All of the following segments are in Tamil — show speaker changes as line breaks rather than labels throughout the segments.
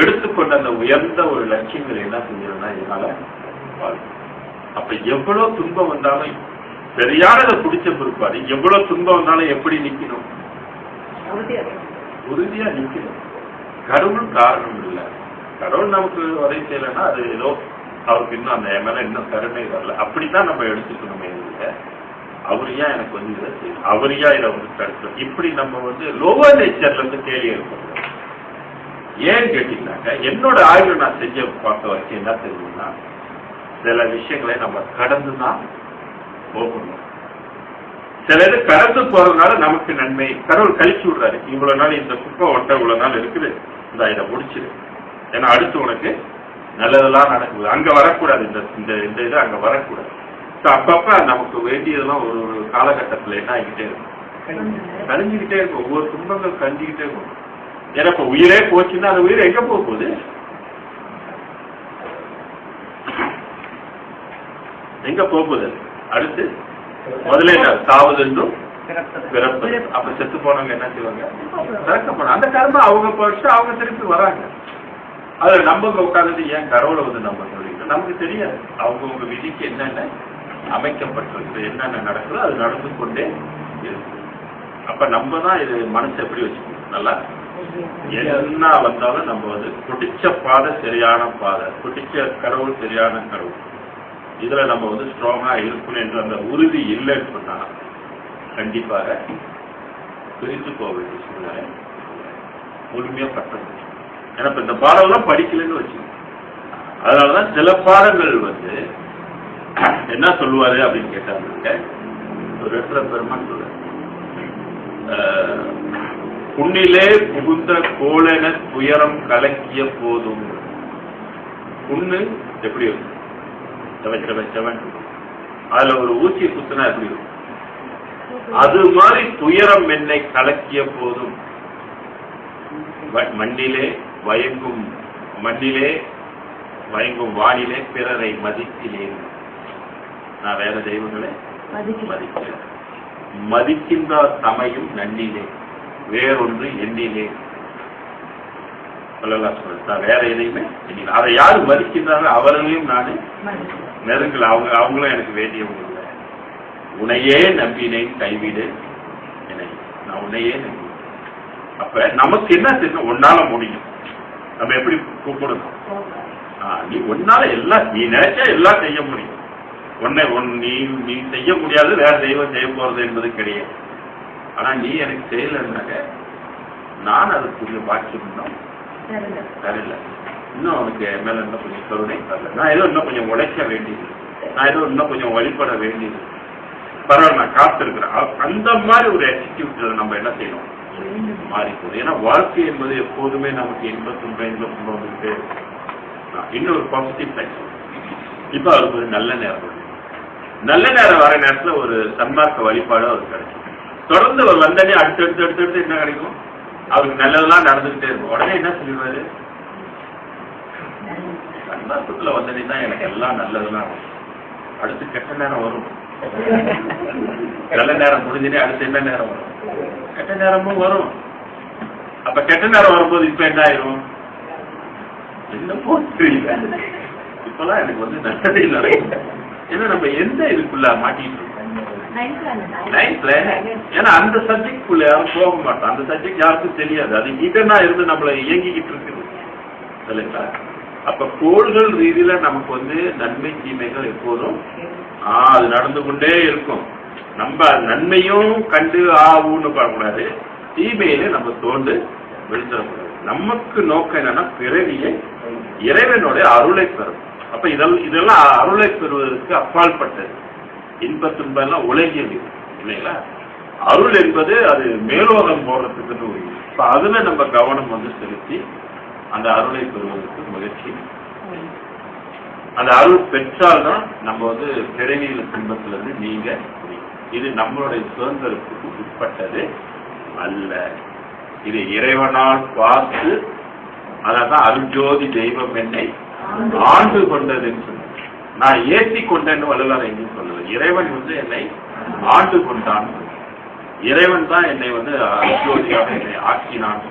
எடுத்துக்கொண்ட அந்த உயர்ந்த ஒரு லட்சியங்களை என்ன செஞ்சிருந்தா இதனால. அப்ப எவ்வளவு துன்பம் வந்தாலும் சரியானதை பிடிச்ச பிற்பாடு எவ்வளவு துன்பம் வந்தாலும் எப்படி நிக்கணும்? உறுதியா நிக்கணும். கடவுள் காரணம் இல்லை. கடவுள் நமக்கு உதவி செய்யலைன்னா அது ஏதோ அவருக்கு இன்னும் அந்த மேல இன்னும் கருணை வரல. அப்படித்தான் நம்ம எடுத்துக்கணுமே இல்லை அவர் ஏன் எனக்கு வந்து இதை செய்யணும் அவர் ஏன் இதை வந்து தடுக்கணும் இப்படி நம்ம வந்து லோவர் நேச்சர்ல இருந்து கேள்வி எழுப்பணும் ஏன் கேட்டீங்கன்னாக்க என்னோட ஆய்வு நான் செஞ்ச பார்த்த வரைக்கும் என்ன தெரியும்னா சில விஷயங்களை நம்ம கடந்து தான் போகணும். சில இது கடந்து போறதுனால நமக்கு நன்மை. கடவுள் கழிச்சு விடுறாரு. இவ்வளவு நாள் இந்த குப்பை ஒட்ட இவ்வளவு நாள் இருக்குது. இந்த இதை முடிச்சிரு. ஏன்னா அடுத்து உனக்கு நல்லதெல்லாம் நடக்குது. அங்க வரக்கூடாது. இந்த இந்த இந்த இது அங்க வரக்கூடாது. அப்பப்ப நமக்கு வேண்டியதெல்லாம் ஒரு ஒரு காலகட்டத்துல என்ன ஆகிக்கிட்டே இருக்கும். கழிஞ்சுக்கிட்டே இருக்கும். ஒவ்வொரு துன்பங்கள் கழிஞ்சுக்கிட்டே இருக்கும். ஏன்னா இப்ப உயிரே போச்சுன்னா அந்த உயிர் எங்க போக போகுது? எங்க போக போகுது? அடுத்து முதல்ல என்ன சாவது என்றும் பிறப்பு. அப்ப செத்து போனவங்க என்ன செய்வாங்க? பிறக்கப்படும் அந்த கர்ம அவங்க போச்சு அவங்க திருப்பி வராங்க. அதுல நம்ம உட்கார்ந்து ஏன் கடவுளை வந்து நம்ம சொல்லிட்டு? நமக்கு தெரியாது. அவங்கவுங்க விதிக்கு என்னென்ன அமைக்கப்பட்டிருக்கு என்னென்ன நடக்குதோ அது நடந்து கொண்டே இருக்கு. அப்ப நம்ம தான் இது மனசு எப்படி வச்சுக்கணும்? நல்லா? என்ன வந்தாலும் நம்ம வந்து பிடிச்ச பாதை சரியான பாதை பிடிச்ச கடவுள் சரியான கடவுள். இதுல நம்ம வந்து ஸ்ட்ராங்கா இருக்கணும் என்ற அந்த உறுதி இல்லைன்னு சொன்னா கண்டிப்பாக பிரித்து போக வேண்டிய சூழ்நிலை முழுமையா பற்றது ஏன்னா இப்ப இந்த எல்லாம் படிக்கலன்னு வச்சுக்கோங்க. அதனாலதான் சில பாடங்கள் வந்து என்ன சொல்லுவாரு அப்படின்னு கேட்டாங்க ஒரு இடத்துல பெருமான் சொல்ற புண்ணிலே புகுந்த கோலென துயரம் கலக்கிய போதும். புண்ணு எப்படி இருக்கும்? Seven seven seven. அதுல ஒரு ஊசி குத்துனா எப்படி இருக்கும்? அது மாதிரி துயரம் என்னை கலக்கிய போதும். மண்ணிலே வயங்கும் மண்ணிலே வயங்கும் வானிலே பிறரை மதித்திலேன் நான் வேற தெய்வங்களே மதிக்கிறேன். மதிக்கின்றார் தமையும் நன்னிலே. வேறொன்று எண்ணிலே நான் வேற எதையுமே அதை யாரு மதிக்கின்றாரோ அவர்களையும் நானு நெருங்கல. அவங்க அவங்களும் எனக்கு வேண்டியவங்க. இல்லை உன்னையே நம்பினேன் கைவிடு என்னை. நான் உன்னையே நம்பி அப்ப நமக்கு என்ன தெரியும்? உன்னால முடியும். நம்ம எப்படி கூப்பிடணும்? நீ உன்னால எல்லாம் நீ நினைச்சா எல்லாம் செய்ய முடியும். உன்னை உன் நீ நீ செய்ய முடியாது வேற தெய்வம் செய்ய போறது என்பது கிடையாது. ஆனா நீ எனக்கு செய்யலைன்னாக்க நான் அதுக்குரிய பாக்கியம் தான் தரல. இன்னும் அவனுக்கு மேல இன்னும் கொஞ்சம் கருணை தரல. நான் ஏதோ இன்னும் கொஞ்சம் உழைக்க வேண்டியது. நான் ஏதோ இன்னும் கொஞ்சம் வழிபட வேண்டியது. பரவாயில்ல நான் காத்திருக்கிறேன். அந்த மாதிரி ஒரு எக்ஸிக்யூட்டிவ் நம்ம என்ன செய்யணும்? மாறி போகுது ஏன்னா வாழ்க்கை என்பது எப்போதுமே நமக்கு இன்ப துன்பம் இன்ப துன்பம் ஆ, இன்னொரு பாசிட்டிவ் சைட் இப்ப அவருக்கு ஒரு நல்ல நேரம். நல்ல நேரம் வர நேரத்துல ஒரு சன்மார்க்க வழிபாடு அவருக்கு கிடைக்கும். தொடர்ந்து அவர் வந்தனே அடுத்தடுத்து அடுத்து என்ன கிடைக்கும்? அவருக்கு நல்லதெல்லாம் நடந்துகிட்டே இருக்கும். உடனே என்ன சொல்லிடுவாரு? சன்மார்க்கத்துல வந்தனே தான் எனக்கு எல்லாம் நல்லதெல்லாம் அடுத்து கெட்ட நேரம் வரும். நல்ல நேரம் முடிஞ்சனே அடுத்து என்ன நேரம் வரும்? கெட்ட நேரமும் வரும். அப்ப கெட்ட நேரம் வரும்போது இப்ப என்ன ஆயிரும்? என்னமோ தெரியல இப்பெல்லாம் எனக்கு வந்து நல்லதே நடக்கும் ஏன்னா நம்ம எந்த இதுக்குள்ள மாட்டிட்டு இருக்கோம்? ஏன்னா அந்த சப்ஜெக்ட் குள்ள யாரும் போக மாட்டோம் அந்த சப்ஜெக்ட் யாருக்கும் தெரியாது. அது இதனா இருந்து நம்மள இயங்கிக்கிட்டு இருக்குது. இல்லைங்களா அப்ப கோள்கள் ரீதியில நமக்கு வந்து நன்மை தீமைகள் எப்போதும் ஆஹ் அது நடந்து கொண்டே இருக்கும். நம்ம நன்மையும் கண்டு ஆவுன்னு பார்க்கக்கூடாது. தீமையில நம்ம தோண்டு விழுந்துடக்கூடாது நமக்கு நோக்கம் என்னன்னா பிறவியை இறைவனுடைய அருளை பெறும். அப்ப இதெல்லாம் இதெல்லாம் அருளை பெறுவதற்கு அப்பாற்பட்டது இன்ப துன்பம் எல்லாம் உலகியல் இது, இல்லைங்களா? அருள் என்பது அது மேலோகம் போடுறதுக்குன்னு ஒரு. இப்ப அதுல நம்ம கவனம் வந்து செலுத்தி அந்த அருளை பெறுவதற்கு முயற்சி அந்த அருள் பெற்றால்தான் நம்ம வந்து பிறவியில் துன்பத்துல இருந்து நீங்க முடியும். இது நம்மளுடைய சுதந்திரத்துக்கு உட்பட்டது அல்ல. இது இறைவனால் பார்த்து அதான் அருஜோதி தெய்வம் என்னை ஆண்டு. கொண்டதுன்னு சொன்னார். நான் ஏற்றி கொண்டேன்னு வள்ளலார் எங்கேயும் இறைவன் வந்து என்னை ஆண்டு கொண்டான். இறைவன் தான் என்னை வந்து அருஜோதியாக என்னை ஆக்கினான்.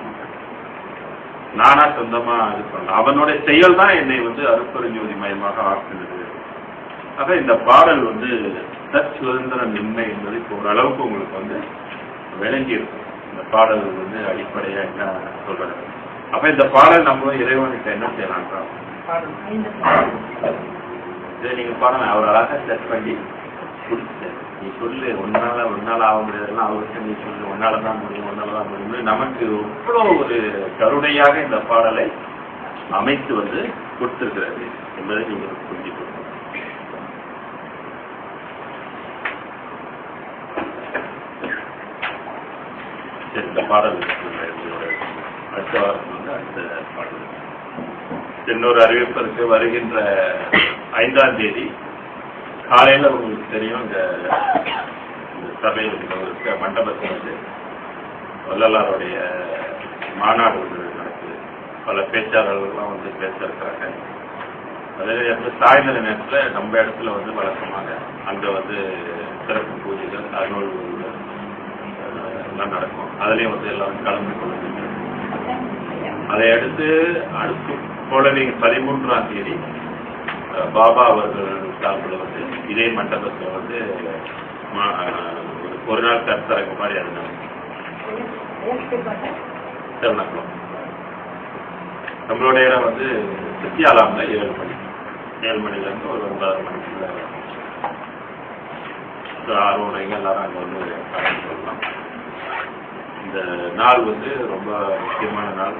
நானா சொந்தமா இது பண்ணல அவனுடைய செயல் தான் என்னை வந்து அருப்பெருஞ்சோதி மயமாக ஆக்குனது. ஆக இந்த பாடல் வந்து தற் சுதந்திரம் இன்மை என்பது இப்போ ஓரளவுக்கு உங்களுக்கு வந்து விளங்கி இருக்கும் இந்த பாடல் வந்து அடிப்படையா என்ன சொல்றது? அப்ப இந்த பாடல் நம்ம இறைவனுக்கு என்ன செய்யலாம்ன்றா இதை நீங்க பாருங்க. அவர் அழகா செட் பண்ணி கொடுத்துட்டாரு நீ சொல்லு ஒன்னால ஒன்னால ஆக முடியாதுலாம் அவர்கிட்ட நீ சொல்லு. ஒன்னால தான் முடியும் ஒன்னால தான் முடியும் நமக்கு எவ்வளோ ஒரு கருணையாக இந்த பாடலை அமைத்து வந்து கொடுத்திருக்கிறது என்பதை நீங்கள் புரிஞ்சுக்கணும் சரி இந்த பாடல் அடுத்த வாரத்தில் வந்து அடுத்த பாடல் இன்னொரு அறிவிப்பிற்கு வருகின்ற ஐந்தாம் தேதி காலையில உங்களுக்கு தெரியும். இந்த சபை இருக்க மண்டபத்தில் வந்து வள்ளலாருடைய மாநாடு ஒன்று நடக்குது. பல பேச்சாளர்கள்லாம் வந்து பேச இருக்கிறாங்க அதே நேரத்தில் சாயந்தர நேரத்தில் நம்ம இடத்துல வந்து வழக்கமாக அங்கே வந்து சிறப்பு பூஜைகள் அருள் எல்லாம் நடக்கும். அதுலேயும் வந்து எல்லாரும் கலந்து கொள்ள அதை அடுத்து அடுத்து நீங்கள் பதிமூன்றாம் தேதி பாபா அவர்கள் சார்பில் வந்து இதே மண்டபத்தில் வந்து ஒரு நாள் கருத்தரங்க மாதிரி அது நடக்கும். நம்மளுடைய இடம் வந்து சித்தியாலாம்ல ஏழு மணி. ஏழு மணிலேருந்து ஒரு ஒன்பதரை மணிக்குள்ள. ஒரு ஆர்வம் எல்லாரும் அங்கே வந்து கலந்து கொள்ளலாம். இந்த நாள் வந்து ரொம்ப முக்கியமான நாள்.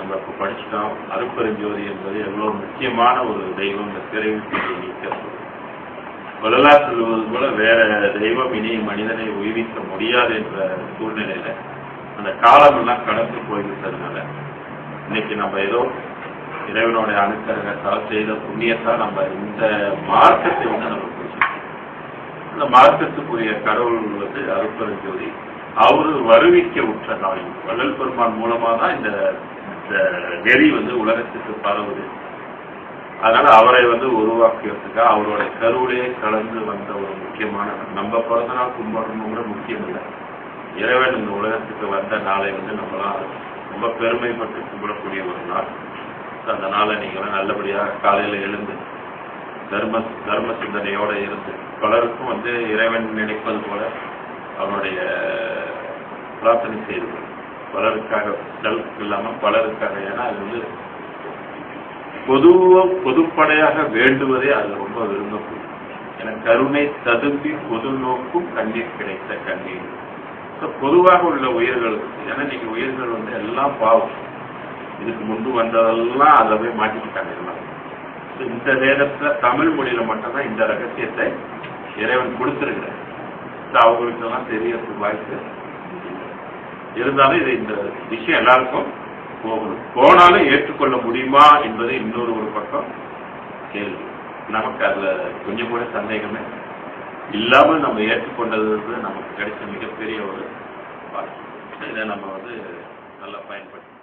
நம்ம இப்போ படிச்சுட்டோம். அருப்பெருஞ்சோதி என்பது எவ்வளவு முக்கியமான ஒரு தெய்வம். இந்த பிறவி நீக்கிறது. வரலாறு சொல்வது போல வேற தெய்வம் இனி மனிதனை உயிரிக்க முடியாது என்ற சூழ்நிலையில அந்த காலம் எல்லாம் கடந்து போய்விட்டதுனால இன்னைக்கு நம்ம ஏதோ இறைவனுடைய அனுக்கரகத்தால் செய்த புண்ணியத்தால் நம்ம இந்த மார்க்கத்தை வந்து நம்ம பிடிச்சிருக்கோம் அந்த மார்க்கத்துக்குரிய கடவுள் வந்து அருப்பெருஞ்சோதி. அவரு வருவிக்க உற்ற நாள் வள்ளல் பெருமான் மூலமா தான் இந்த இந்த நெறி வந்து உலகத்துக்கு பரவுது. அதனால அவரை வந்து உருவாக்கியதுக்கு அவரோட கருவிலே கலந்து வந்த ஒரு முக்கியமான நம்ம பிறந்த நாள் கூட முக்கியம் இல்லை இறைவன் இந்த உலகத்துக்கு வந்த நாளை வந்து நம்மளாம் ரொம்ப பெருமைப்பட்டு கும்பிடக்கூடிய ஒரு நாள். அந்த நாளை நீங்களாம் நல்லபடியாக காலையில் எழுந்து தர்ம தர்ம சிந்தனையோடு இருந்து பலருக்கும் வந்து இறைவன் நினைப்பது போல அவனுடைய பிரார்த்தனை செய்து பலருக்காக செல்ஃப் இல்லாம பலருக்காக ஏன்னா அது வந்து பொதுவ பொதுப்படையாக வேண்டுவதே அது ரொம்ப விரும்பக்கூடும் என கருணை ததும்பி பொது நோக்கும் கண்ணீர் கிடைத்த கண்ணீர். பொதுவாக உள்ள உயிர்களுக்கு ஏன்னா இன்னைக்கு உயிர்கள் வந்து எல்லாம் பாவம். இதுக்கு முன்பு வந்ததெல்லாம் அதை போய் மாட்டிக்கிட்டாங்க எல்லாம் இந்த வேதத்துல தமிழ் மொழியில மட்டும்தான் இந்த ரகசியத்தை இறைவன் கொடுத்துருக்கிறார். அவங்களுக்கு எல்லாம் தெரியறதுக்கு வாய்ப்பு இருந்தாலும் இது இந்த விஷயம் எல்லாருக்கும் போகணும். போனாலும் ஏற்றுக்கொள்ள முடியுமா என்பது இன்னொரு ஒரு பக்கம் கேள்வி. நமக்கு அதுல கொஞ்சம் கூட சந்தேகமே இல்லாமல் நம்ம ஏற்றுக்கொண்டது வந்து நமக்கு கிடைச்ச மிகப்பெரிய ஒரு பாக்கியம். இதை நம்ம வந்து நல்லா பயன்படுத்தி